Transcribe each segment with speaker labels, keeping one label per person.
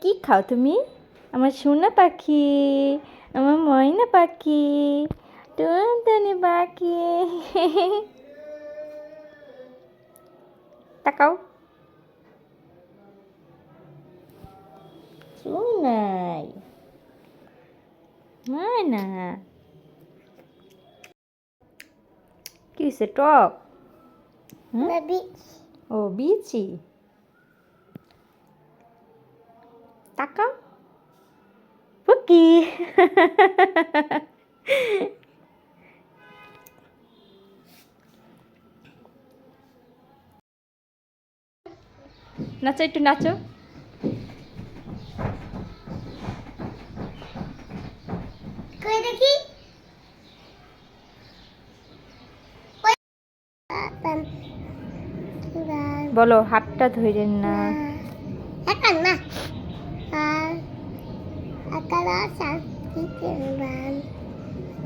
Speaker 1: কি খাও তুমি? আমার সোনা পাখি আমার ময়না পাখি টুনটুনি পাখি। তাকাও। সোনাই ময়না। কি হয়েছে টক? ও বিচি তাকাও পুকি নাচো একটু নাচো. বলো হাতটা ধরেন না.
Speaker 2: Ah.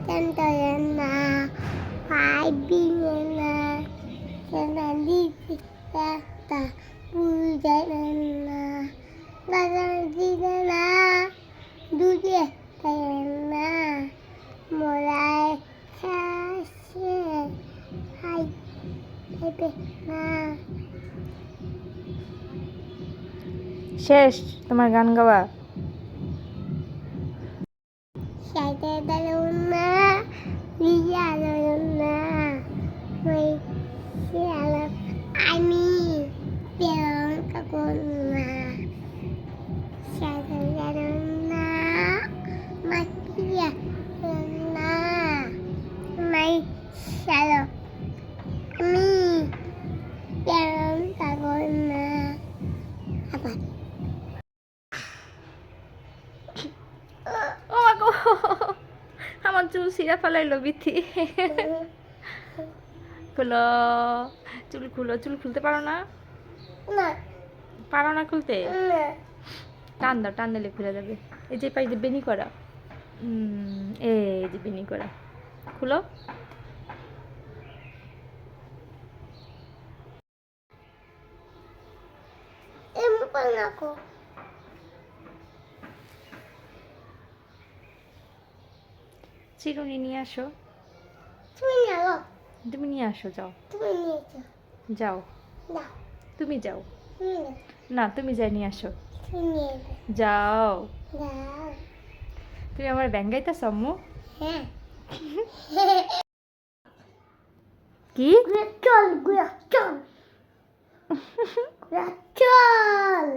Speaker 2: Tentoyan na. Paibingin na. Kenali kita. Bujanan na. Lalandi na na. Duje. Kaya na. Mulai kasih. Hai. Bebe. Na.
Speaker 1: শেষ তোমার গান গাওয়া চুল সিরা ফেলাইলো বিথি। খুলো চুল খুলো চুল খুলতে পারো না?
Speaker 2: না।
Speaker 1: পারো না খুলতে? টান দাও টান দিলে খুলে যাবে। এই যে পাই যে বেনি করা। এই যে বেনি করা। খুলো।
Speaker 2: Emo
Speaker 1: চিরুনি নিয়ে আসো।
Speaker 2: তুমি নাও
Speaker 1: তুমি নিয়ে আসো যাও।
Speaker 2: তুমি নিয়ে
Speaker 1: যাও।
Speaker 2: না।
Speaker 1: তুমি যাও। না তুমি যাই নিয়ে আসো। যাও। তুমি আমার ব্যাঙ্গাইতা সম্মু
Speaker 2: হ্যাঁ।
Speaker 1: কি?
Speaker 2: চল গুয়া চল। গুয়া চল।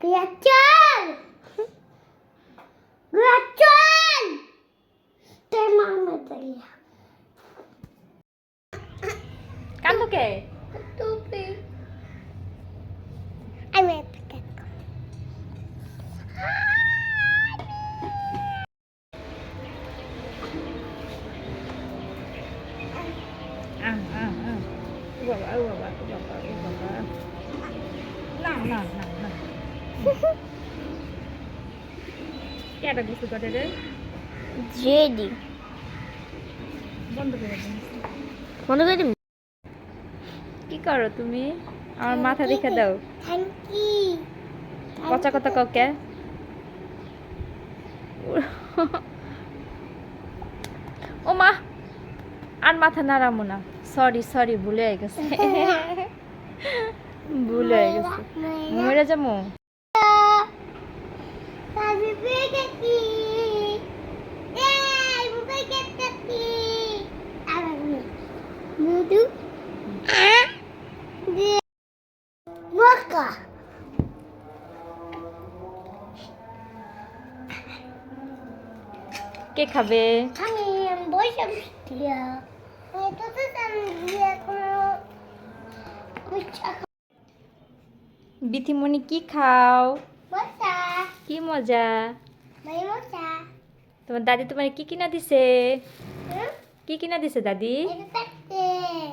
Speaker 2: গুয়া চল।
Speaker 1: কান্দো কে
Speaker 2: Tupi. Ay, may pikat ko.
Speaker 1: আহ, আহ, আহ। ও বাবা ও বাবা ও বাবা ও বাবা না না না না কেটা গোসল করে রে Jadi. বন্ধ করে দিন Mana gak ada? কি করো তুমি? আমার মাথা দেখে দাও।
Speaker 2: কচা কথা কাউকে
Speaker 1: ও মা আর মাথা নাড়ামো না। সরি সরি ভুলে হয়ে গেছে। ভুলে গেছে।
Speaker 2: মরে
Speaker 1: যাব?
Speaker 2: Dia kalau Bocah.
Speaker 1: বিথিমণি কি খাও. কি মজা. তোমার দাদি তোমার কি কিনা দিছে
Speaker 2: Hmm?
Speaker 1: কি কিনা দিছে দাদি.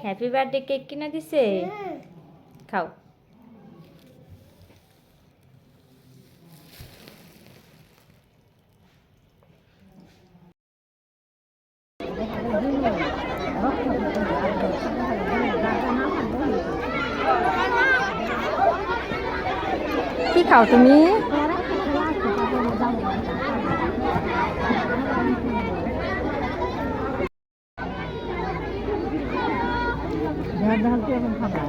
Speaker 1: হ্যাপি বার্থডে কেক কিনা দিছে ที่เขาตรงนี้ เดี๋ยวเดี๋ยวเพื่อนทำอะไร